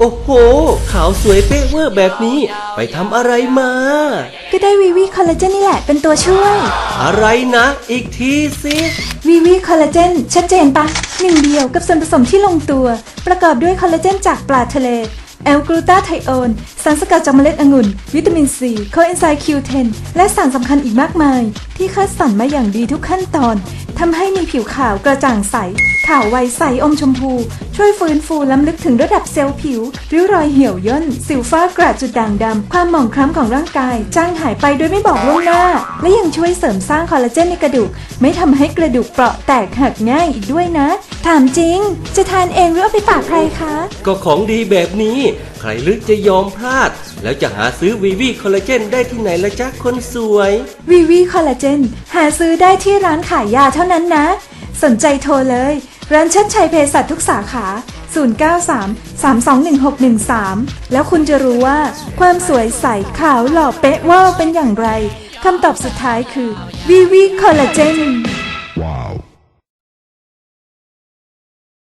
โอ้โห ขาวสวยเป๊ะเวอร์แบบนี้ไปทำอะไรมา ก็ได้วีวีคอลลาเจนนี่แหละเป็นตัวช่วย อะไรนะ อีกทีสิวีวีคอลลาเจนชัดเจนปะหนึ่งเดียวกับส่วนผสมที่ลงตัว ประกอบด้วยคอลลาเจนจากปลาทะเลแอลกลูตาไทโอนสารสกัดจากเมล็ดองุ่น วิตามินซีโคเอนไซม์ Q10 และสารสำคัญอีกมากมาย ที่คัดสรรมาอย่างดีทุกขั้นตอนทำให้มีผิวขาวกระจ่างใส ขาวไวใสอมชมพู ช่วยฟื้นฟูล้ำลึกถึงระดับเซลล์ผิว ริ้วรอยเหี่ยวย่น สิวฟ้ากระจุดด่างดำ ความหมองคล้ำของร่างกายจ้างหายไปโดยไม่บอกล่วงหน้า และยังช่วยเสริมสร้างคอลลาเจนในกระดูก ไม่ทำให้กระดูกเปราะแตกหักง่ายอีกด้วยนะ ถามจริง จะทานเองหรือเอาไปฝากใครคะ ก็ของดีแบบนี้ ใครลึกจะยอมพลาด แล้วจะหาซื้อวีวีคอลลาเจนได้ที่ไหนละจ๊ะคนสวยวีวีคอลลาเจนหาซื้อได้ที่ร้านขายยาเท่านั้นนะ สนใจโทรเลย ร้านเชิดชัยเภสัชทุกสาขา 093 321 613 แล้วคุณจะรู้ว่า ความสวยใสขาวหล่อเป๊ะเว่าเป็นอย่างไร คำตอบสุดท้ายคือวีวีคอลลาเจน